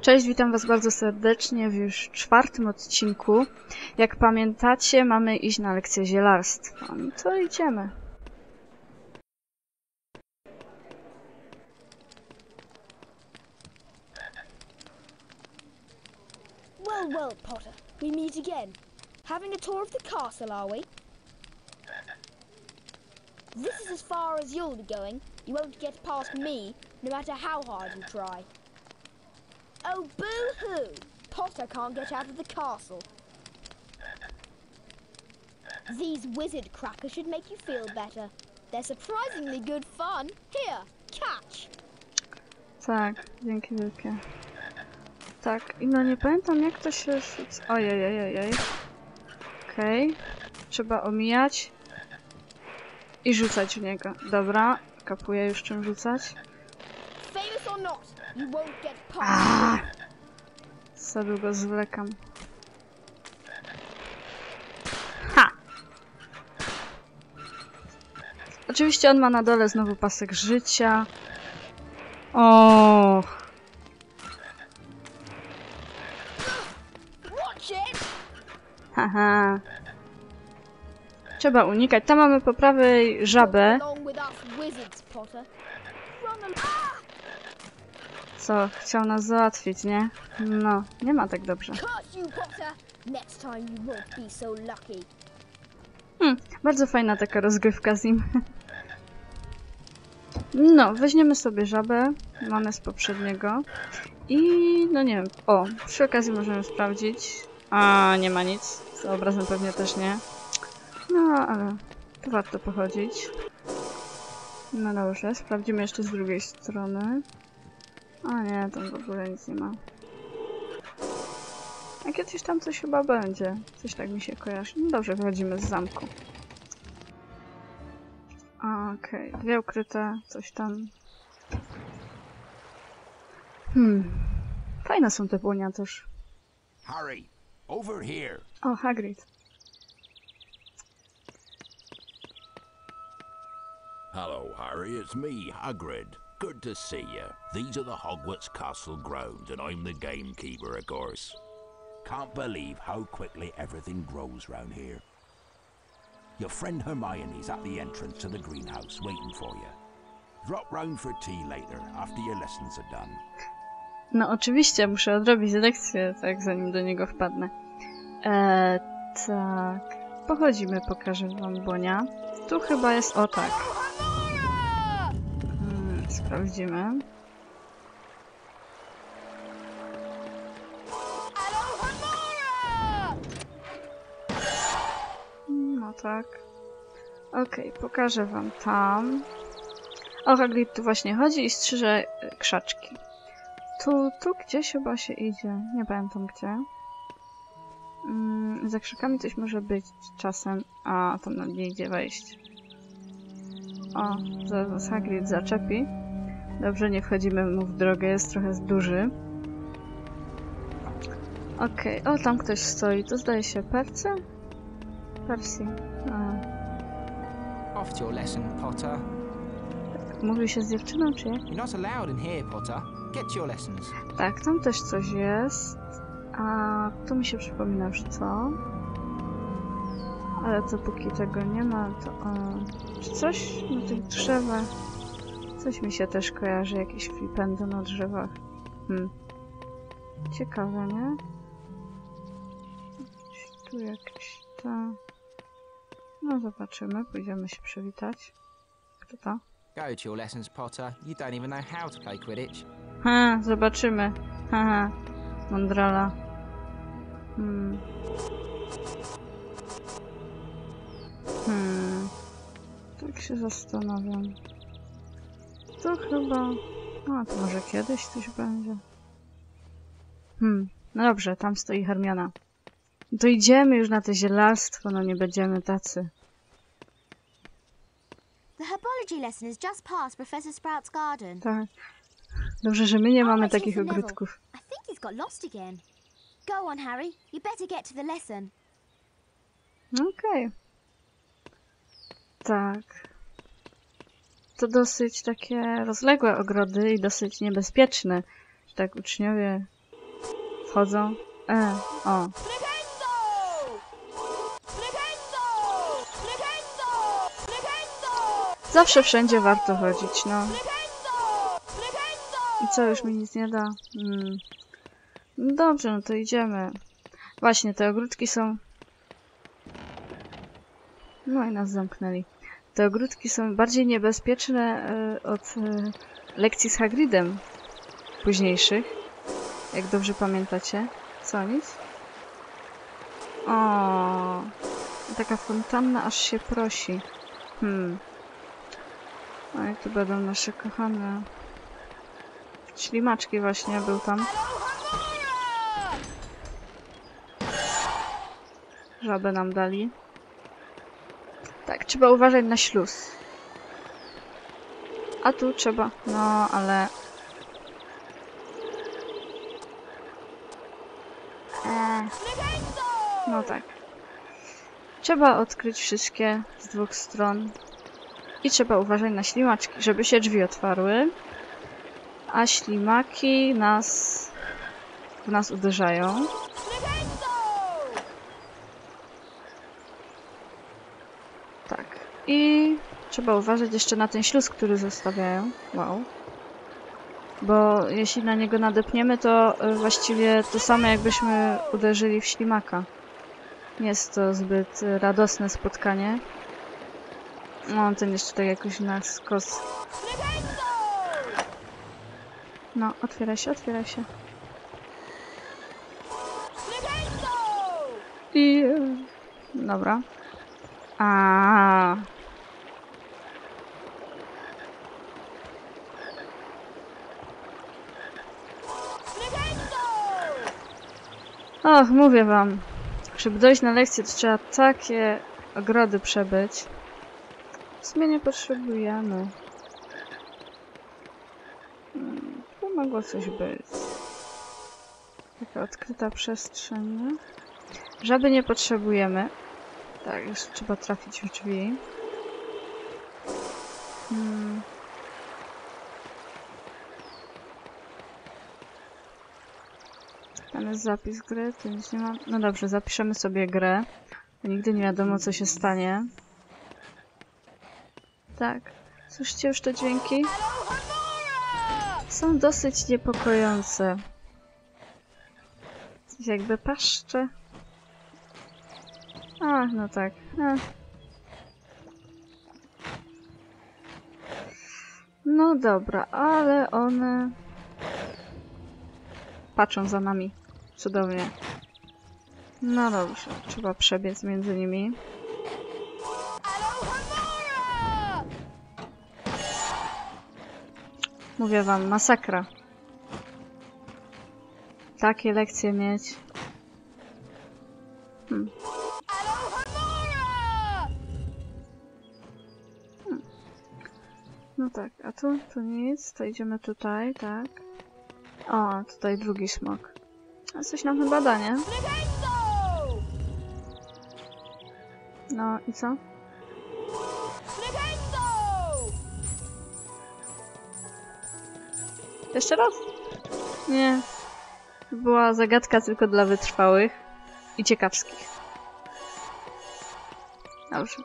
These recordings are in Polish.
Cześć, witam Was bardzo serdecznie w już czwartym odcinku. Jak pamiętacie, mamy iść na lekcję zielarstwa. No to idziemy. Well, well, Potter, we meet again. Having a tour of the castle, are we? This is as far as you'll be going. You won't get past me, no matter how hard you try. Oh, boo-hoo! Potter can't get out of the castle. These wizard crackers should make you feel better. They're surprisingly good fun. Here, catch! Tak, dzięki wielkie. Tak, i no nie pamiętam jak to się. Ojej, ojej, ojej. Okej. Trzeba omijać. I rzucać w niego. Dobra, kapuję już czym rzucać. Famous or not, you won't get past Aaa! Za długo zwlekam. Ha! Oczywiście on ma na dole znowu pasek życia. O, Watch it! haha. Trzeba unikać. Tam mamy po prawej żabę. Along with us wizards, Potter. Run along. Co, chciał nas załatwić, nie? No, nie ma tak dobrze. Hmm, bardzo fajna taka rozgrywka z nim. No, weźmiemy sobie żabę, mamy z poprzedniego. I no nie wiem, o, przy okazji możemy sprawdzić. A, nie ma nic. Z obrazem pewnie też nie. No, ale to warto pochodzić. No dobrze, sprawdzimy jeszcze z drugiej strony. A nie, tam w ogóle nic nie ma. A kiedyś tam coś chyba będzie. Coś tak mi się kojarzy. No dobrze, wychodzimy z zamku. Okej, dwie ukryte, coś tam. Hmm. Fajne są te błonia też. Harry, over here. O, Hagrid. Hello, Harry. It's me, Hagrid. Good to see you. These are the Hogwarts Castle grounds, and I'm the gamekeeper, of course. Can't believe how quickly everything grows round here. Your friend Hermione's at the entrance to the greenhouse, waiting for you. Drop round for tea later, after your lessons are done. No oczywiście, muszę odrobić lekcję, tak, zanim do niego wpadnę. Eee, tak. Pochodzimy, pokażę wam błonia. Tu chyba jest, o tak. Sprawdzimy. No tak. Okej, pokażę wam tam. O, Hagrid tu właśnie chodzi i strzyże e, krzaczki. Tu, tu gdzieś chyba się idzie. Nie pamiętam gdzie. Mm, za krzakami coś może być czasem. A, tam nie idzie wejść. O, zaraz Hagrid zaczepi. Dobrze, nie wchodzimy mu w drogę, jest trochę duży. Okej, o tam ktoś stoi. To zdaje się Percy? Percy. A, Off your lesson, Potter. mówił się z dziewczyną, czy jak? You're not allowed in here, Potter. Get your lessons. Tak, tam też coś jest. A tu mi się przypomina, że co? Ale to póki tego nie ma, to... O, czy coś na tych drzewach? Coś mi się też kojarzy, jakieś flipendy na drzewach. Hmm. Ciekawe, nie? Tu jakieś to... No zobaczymy, pójdziemy się przywitać. Kto to? Go to your lessons, Potter. You don't even know how to play Quidditch. Ha, zobaczymy. Haha, mądrala. Hmm. Hmm. Tak się zastanawiam. To chyba... A, to może kiedyś coś będzie. Hmm. No dobrze, tam stoi Hermiona. To idziemy już na te zielarstwo, no nie będziemy tacy. The herbology lesson is just past Professor Sprout's garden. Tak. Dobrze, że my nie mamy takich ogródków. I think he's got lost again. Go on, Harry. You better get to the lesson. Okej. Tak. To dosyć takie rozległe ogrody i dosyć niebezpieczne, że tak uczniowie Wchodzą. E, o. Zawsze wszędzie warto chodzić, no. I co, już mi nic nie da? Hmm. No dobrze, no to idziemy. Właśnie, te ogródki są... No i nas zamknęli. Te ogródki są bardziej niebezpieczne e, od e, lekcji z Hagridem późniejszych. Jak dobrze pamiętacie. Co, nic? O, taka fontanna aż się prosi. Hmm. Oj, tu będą nasze kochane ślimaczki właśnie, był tam. Żabę nam dali. Tak, trzeba uważać na śluz. A tu trzeba... No, ale... Eee. No tak. Trzeba odkryć wszystkie z dwóch stron. I trzeba uważać na ślimaczki, żeby się drzwi otwarły. A ślimaki nas... w nas uderzają. Tak. I trzeba uważać jeszcze na ten śluz, który zostawiają. Wow. Bo jeśli na niego nadepniemy, to y, właściwie to samo jakbyśmy uderzyli w ślimaka. Nie jest to zbyt radosne spotkanie. No, ten jeszcze tak jakoś na skos. No, otwieraj się, otwieraj się. I... y, Dobra. A. Och, mówię wam. Żeby dojść na lekcję, to trzeba takie ogrody przebyć. W sumie nie potrzebujemy. Hmm, Tu mogło coś być. Taka odkryta przestrzeń? Żaby nie potrzebujemy. Tak, jeszcze trzeba trafić w drzwi. Hmm. Tam jest zapis gry, tu nic nie ma. No dobrze, zapiszemy sobie grę. Nigdy nie wiadomo, co się stanie. Tak. Słyszycie już te dźwięki? Są dosyć niepokojące. Jakby paszcze. A, no tak. A. No dobra, ale one patrzą za nami. Cudownie. No dobrze, trzeba przebiec między nimi. Mówię wam, masakra. Takie lekcje mieć. Hmm. No tak, a tu, tu nic, to idziemy tutaj, tak. O, tutaj drugi smok. A coś nam chyba? No i co? Jeszcze raz? Nie. Była zagadka tylko dla wytrwałych i ciekawskich. Dobrze.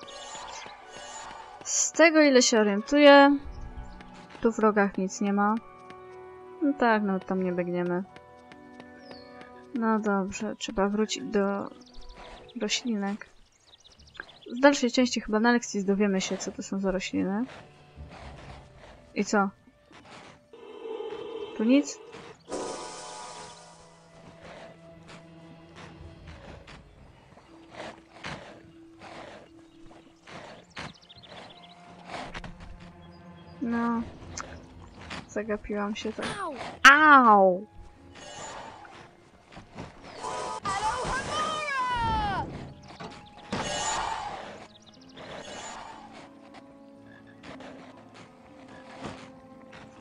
Z tego ile się orientuję, tu w rogach nic nie ma. No tak, no tam nie biegniemy. No dobrze, trzeba wrócić do roślinek. W dalszej części chyba na lekcji dowiemy się, co to są za rośliny. I co? Tu nic? No. Zagapiłam się tak. Au!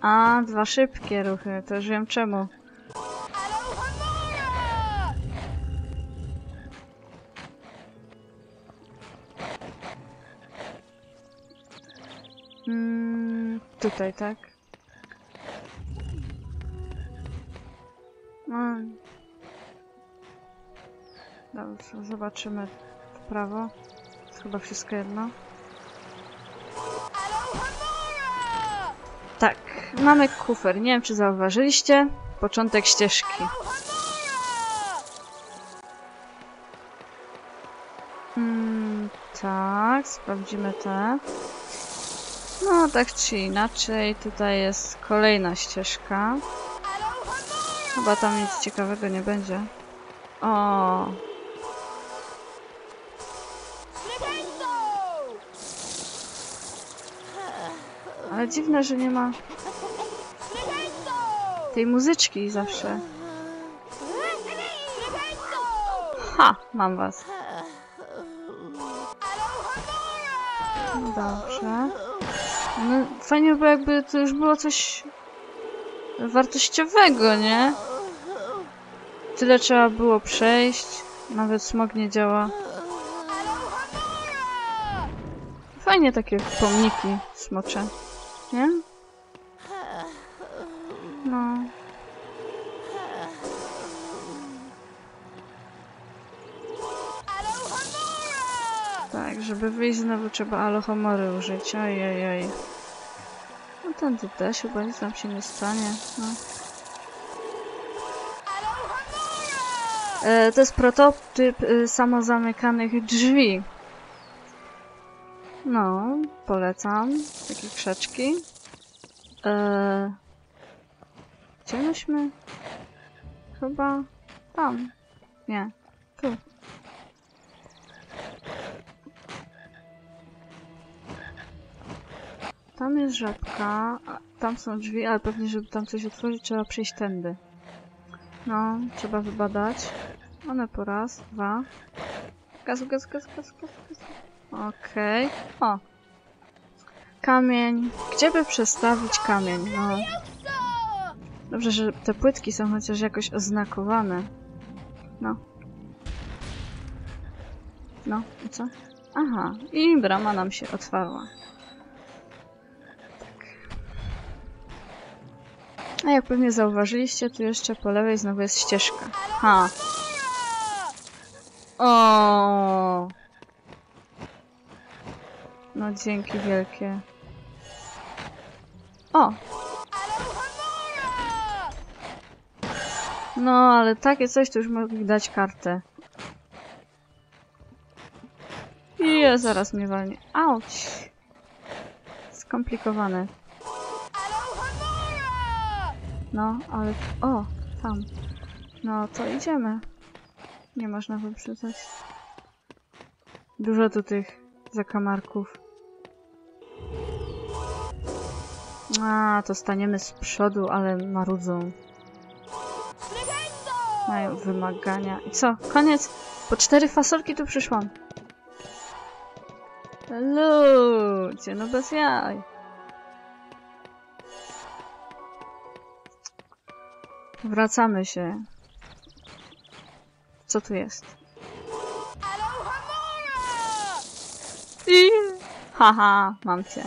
A, dwa szybkie ruchy, to już wiem czemu. Mm, tutaj, tak? Mm. Dobrze, zobaczymy w prawo. Jest chyba wszystko jedno. Mamy kufer. Nie wiem, czy zauważyliście. Początek ścieżki. Mm, tak, sprawdzimy te. No, tak czy inaczej, tutaj jest kolejna ścieżka. Chyba tam nic ciekawego nie będzie. O, ale dziwne, że nie ma tej muzyczki zawsze. Ha, mam was. Dobrze. No, fajnie by jakby to już było coś wartościowego, nie? Tyle trzeba było przejść. Nawet smog nie działa. Fajnie takie pomniki smocze. Nie? No. Tak, żeby wyjść znowu trzeba alohomory użyć. Ojej, oj. No tu też chyba nic nam się nie stanie. No. E, to jest prototyp y, samozamykanych drzwi. No, polecam. Takie krzaczki. E, gdzie myśmy? Chyba tam. Nie, tu. Tam jest żabka, tam są drzwi, ale pewnie, żeby tam coś otworzyć, trzeba przejść tędy. No, trzeba wybadać. One po raz, dwa. Gaz, gaz, gaz, gaz, gaz, gaz. Okej. O. Kamień. Gdzie by przestawić kamień? No. Dobrze, że te płytki są chociaż jakoś oznakowane. No. No, i co? Aha, i brama nam się otwarła. Tak. A jak pewnie zauważyliście, tu jeszcze po lewej znowu jest ścieżka. Ha. O. No dzięki wielkie. O! No, ale takie coś to już mogli dać kartę. I zaraz mnie walnie. Auć! Skomplikowane. No, ale... O! Tam. No, to idziemy. Nie można wyprzedzać. Dużo tu tych zakamarków. A, to staniemy z przodu, ale marudzą. Wymagania. I co? Koniec? Po cztery fasolki tu przyszłam. Ludzie, no bez jaj. Wracamy się. Co tu jest? I... Haha, mam cię.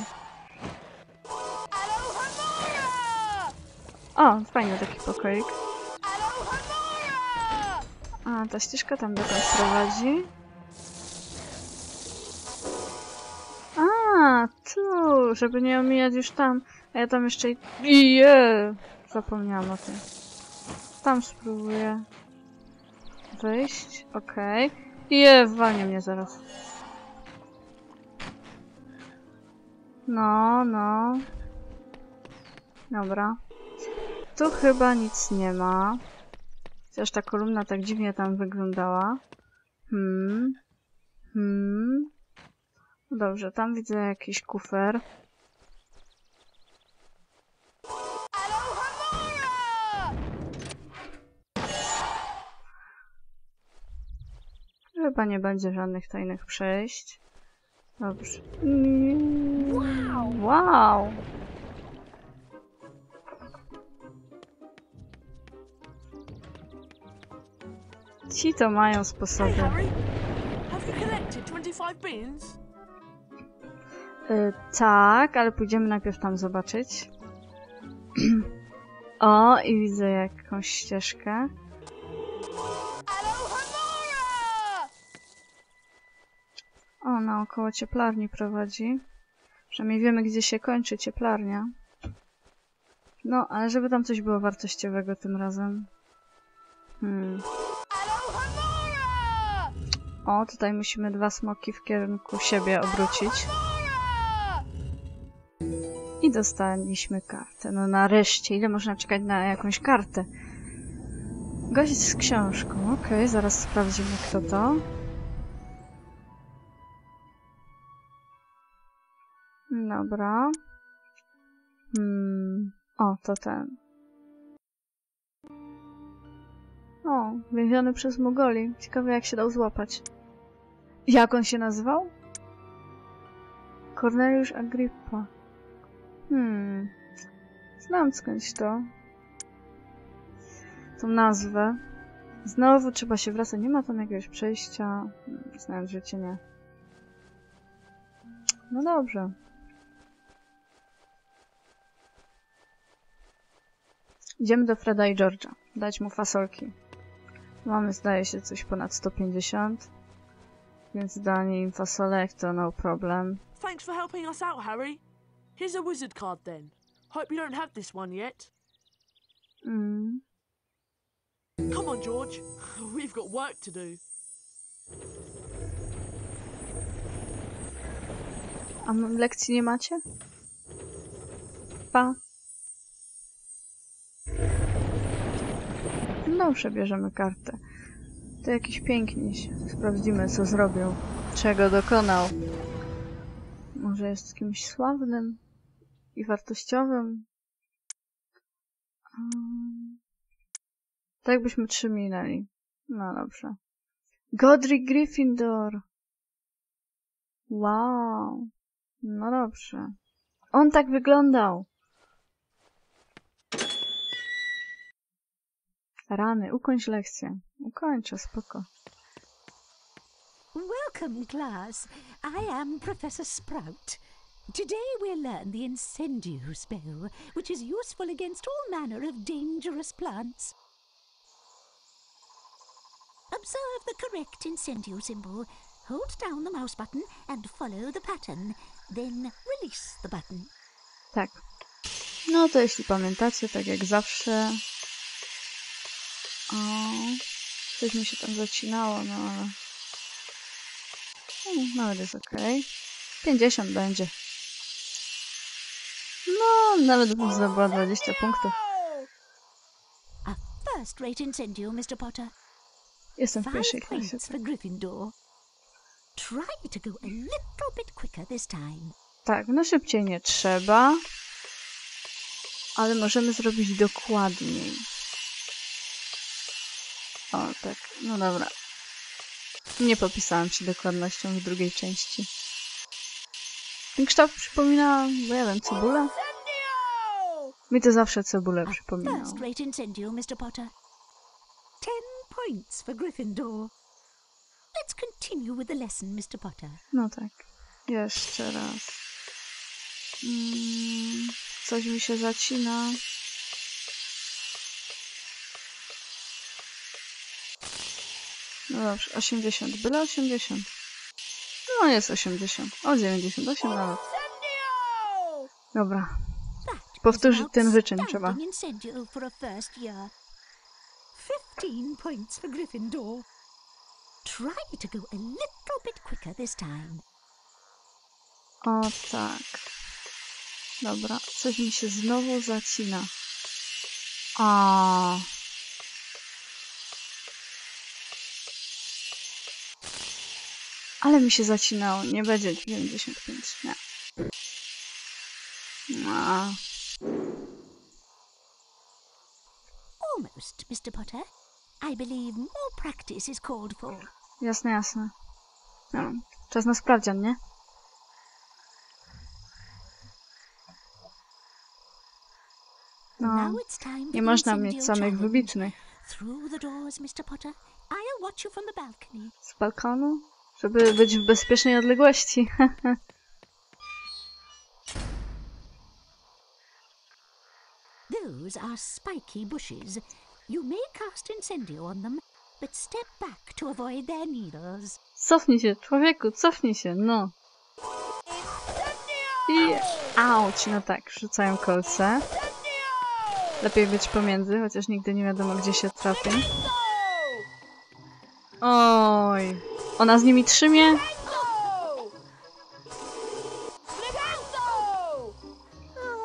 O, fajny taki pokoik. A, ta ścieżka tam dokąd prowadzi? A, tu, żeby nie omijać już tam. A ja tam jeszcze i... Je! Zapomniałam o tym. Tam spróbuję wyjść. Okej. Okay. Je, walnie mnie zaraz. No, no. Dobra. Tu chyba nic nie ma. Chociaż ta kolumna tak dziwnie tam wyglądała. Hmm. Hmm. No Dobrze, tam widzę jakiś kufer. Chyba nie będzie żadnych tajnych przejść. Dobrze. Wow! Wow! Ci to mają sposoby. Hey, Harry, have you collected 25 beans? Y, tak, ale pójdziemy najpierw tam zobaczyć. o, i widzę jakąś ścieżkę. O, naokoło cieplarni prowadzi. Przynajmniej wiemy, gdzie się kończy cieplarnia. No, ale żeby tam coś było wartościowego tym razem. Hmm. O, tutaj musimy dwa smoki w kierunku siebie obrócić. I dostaliśmy kartę. No nareszcie, ile można czekać na jakąś kartę? Gość z książką. Okej, zaraz sprawdzimy kto to. Dobra. Hmm. O, to ten. O, więziony przez Mogoli. Ciekawe jak się dał złapać. Jak on się nazywał? Corneliusz Agrippa. Hmm. Znam skądś to. Tą nazwę. Znowu trzeba się wracać. Nie ma tam jakiegoś przejścia. Znając życie, nie. No dobrze. Idziemy do Freda i George'a. Dać mu fasolki. Mamy, zdaje się, coś ponad 150. Więc danie im fasolek to no problem. Thanks for helping us out, Harry. Here's a wizard card then. Hope you don't have this one yet. Mm. Come on, George. We've got work to do. A lekcji nie macie? Pa. No, przebierzemy kartę. To jakiś piękniś. Sprawdzimy, co zrobił. Czego dokonał. Może jest kimś sławnym i wartościowym? Um, tak jakbyśmy trzy minęli. No dobrze. Godric Gryffindor. Wow. No dobrze. On tak wyglądał. Rany, ukończ lekcję. Ukończę, spoko. Welcome, class. I am Professor Sprout. Today we'll learn the incendio spell, which is useful against all manner of dangerous plants. Observe the correct incendio symbol. Hold down the mouse button and follow the pattern. Then release the button. Tak. No to jeśli pamiętacie, tak jak zawsze. O, coś mi się tam zacinało, no ale. No, nawet jest ok. 50 będzie. No, nawet bym zdobyła 20 punktów. First-rate incendio, Mr. Potter. Jestem w pierwszej klasie. for Gryffindor. Try to go a little bit quicker this time. Tak, no szybciej nie trzeba. Ale możemy zrobić dokładniej. O, tak, no dobra. Nie popisałam ci dokładnością w drugiej części. Ten kształt przypomina, bo ja wiem, cebulę. Mi to zawsze cebulę przypominało. First-rate incendio, Mr. Potter. Ten points for Gryffindor. Let's continue with the lesson, Mr. Potter. No tak. Jeszcze raz. Mm, coś mi się zacina. No dobrze, 80. Byle 80. No jest 80. O 98 nawet. Dobra. Powtórzyć ten wyczyn trzeba. incendio for a first year. Fifteen points for Gryffindor. Try to go a little bit quicker this time. O tak. Dobra, coś mi się znowu zacina. A. Ale mi się zacinało. Nie będzie 95. Nie. A. Almost, Mr. Potter. I believe more practice is called for. Jasne, jasne. No, czas na sprawdzian, nie? No, nie można mieć samych wybitnych. Z balkonu? Żeby być w bezpiecznej odległości. Those are spiky bushes. You may cast incendio on them, but step back to avoid their needles. Cofnij się, człowieku, cofnij się, no. I auć, no tak, rzucają kolce. Lepiej być pomiędzy, chociaż nigdy nie wiadomo, gdzie się trafi. Oj, ona z nimi trzymie?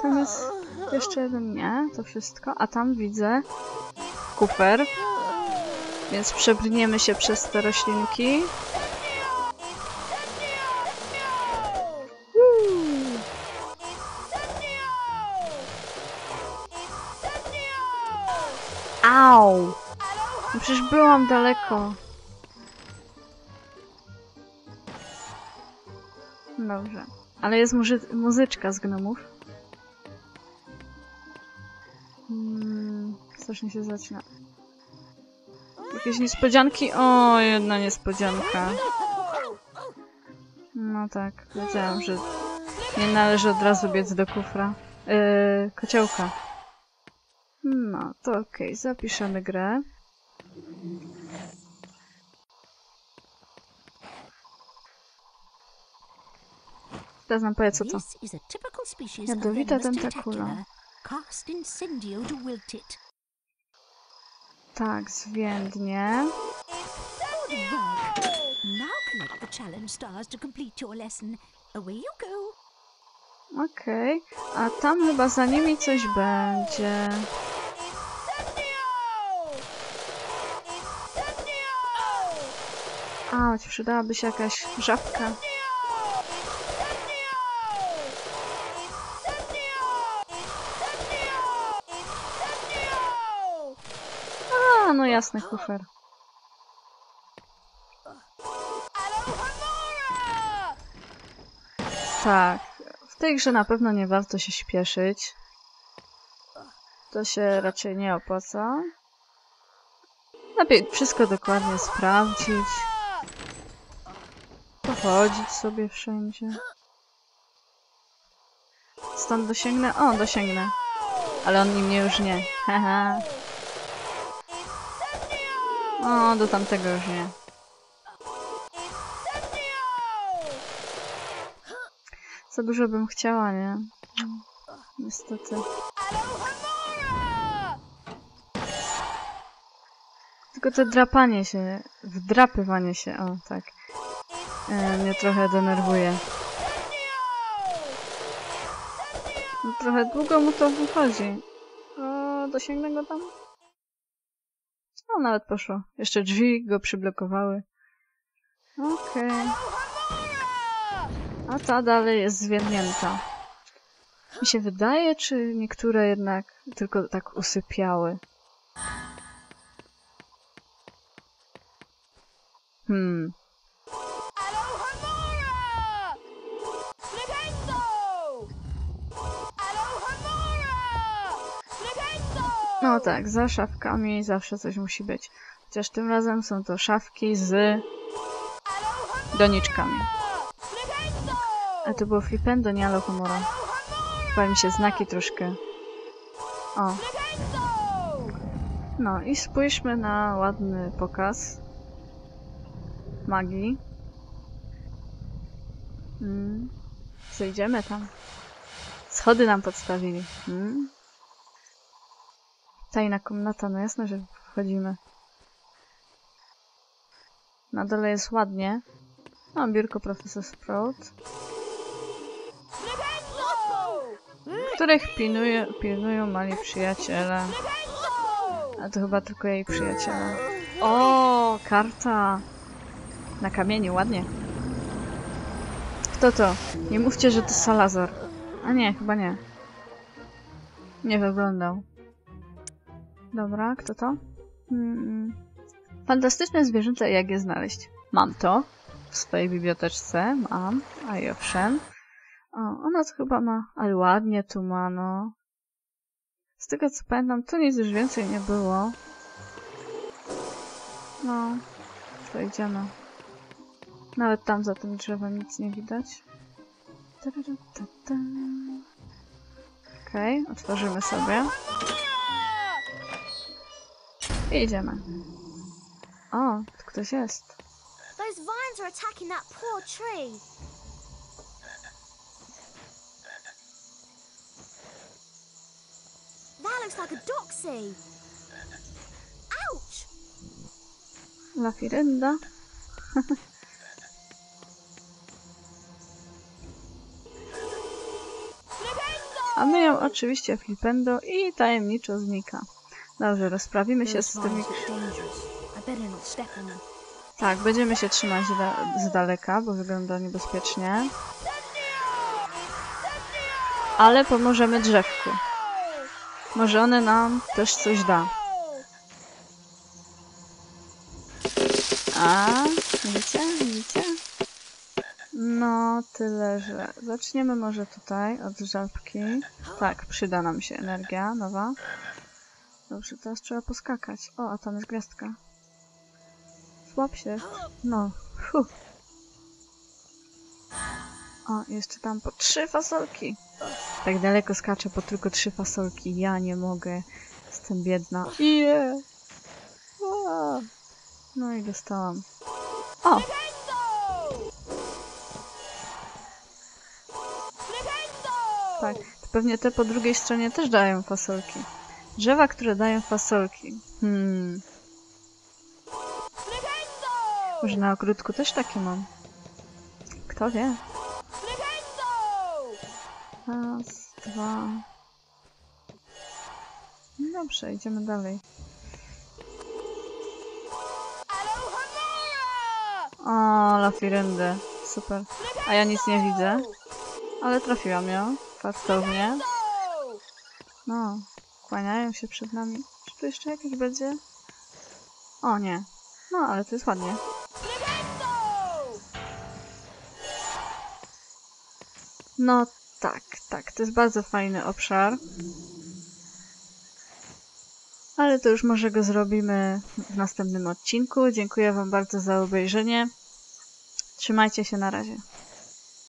Tam jest jeszcze jeden, nie, to wszystko. A tam widzę kufer. Więc przebrniemy się przez te roślinki. Au! No przecież byłam daleko. Dobrze. Ale jest muzy- muzyczka z gnomów. Hmm, strasznie się zaczyna. Jakieś niespodzianki? O, jedna niespodzianka. No tak, wiedziałam, że nie należy od razu biec do kufra. Yy, kociołka. No, to okej, zapiszemy grę. Teraz nam powie, co to. Jadowita tentakula. Tak, zwiędnie. Okej, a tam chyba za nimi coś będzie. A, przydałaby się jakaś żabka. A, jasny kufer. Tak, w tej grze na pewno nie warto się śpieszyć. To się raczej nie opłaca. Lepiej wszystko dokładnie sprawdzić. Pochodzić sobie wszędzie. Stąd dosięgnę? O, dosięgnę. Ale on nim nie już nie. Haha. O, do tamtego już nie. Za dużo bym chciała, nie? Niestety. Tylko to drapanie się, wdrapywanie się, o tak, e, mnie trochę denerwuje. No, trochę długo mu to wychodzi. O, dosięgnę go tam? O, nawet poszło. Jeszcze drzwi go przyblokowały. Okej. A ta dalej jest zwiędnięta. Mi się wydaje, czy niektóre jednak tylko tak usypiały. Hmm. No tak, za szafkami zawsze coś musi być. Chociaż tym razem są to szafki z doniczkami. A to było flipendo, nie alohomora. Chyba mi się znaki troszkę... O. No i spójrzmy na ładny pokaz magii. Mm. Zejdziemy tam. Schody nam podstawili. Mm. Tajna komnata, no jasne, że wchodzimy. Na dole jest ładnie. O, biurko profesor Sprout. Których pilnuje, pilnują mali przyjaciele. A to chyba tylko jej przyjaciele. O, karta! Na kamieniu, ładnie. Kto to? Nie mówcie, że to Salazar. A nie, chyba nie. Nie wyglądał. Dobra, kto to? Fantastyczne zwierzęta, jak je znaleźć? Mam to w swojej biblioteczce. Mam, a i owszem. O, ona to chyba ma, ale ładnie tu ma, no. Z tego co pamiętam, tu nic już więcej nie było. No, to idziemy. Nawet tam za tym drzewem nic nie widać. Okej, okay, otworzymy sobie. I idziemy. O, tu ktoś jest. Those vines are attacking that poor tree. That looks like a doxy. Ouch! Lafirenda. A my ją oczywiście flipendo i tajemniczo znika. Dobrze, rozprawimy się z tymi... Tak, będziemy się trzymać z daleka, bo wygląda niebezpiecznie. Ale pomożemy drzewku. Może one nam też coś da. A, widzicie? Widzicie? No, tyle, że... Zaczniemy może tutaj, od żabki. Tak, przyda nam się energia nowa. Dobrze, teraz trzeba poskakać. O, a tam jest gwiazdka. Słab się. No. Fuh. O, jeszcze tam po trzy fasolki. Tak daleko skaczę po tylko trzy fasolki. Ja nie mogę. Jestem biedna. Yeah. Ua. No i dostałam. O! Tak, to pewnie te po drugiej stronie też dają fasolki. Drzewa, które dają fasolki. Hmm. Może na ogródku też takie mam. Kto wie? Raz, dwa. No Dobrze, idziemy dalej. O, Lafirende. Super. A ja nic nie widzę. Ale trafiłam ją. Fartownie. No, kłaniają się przed nami. Czy tu jeszcze jakiś będzie? O nie. No, ale to jest ładnie. No tak, tak, to jest bardzo fajny obszar. Ale to już może go zrobimy w następnym odcinku. Dziękuję Wam bardzo za obejrzenie. Trzymajcie się na razie.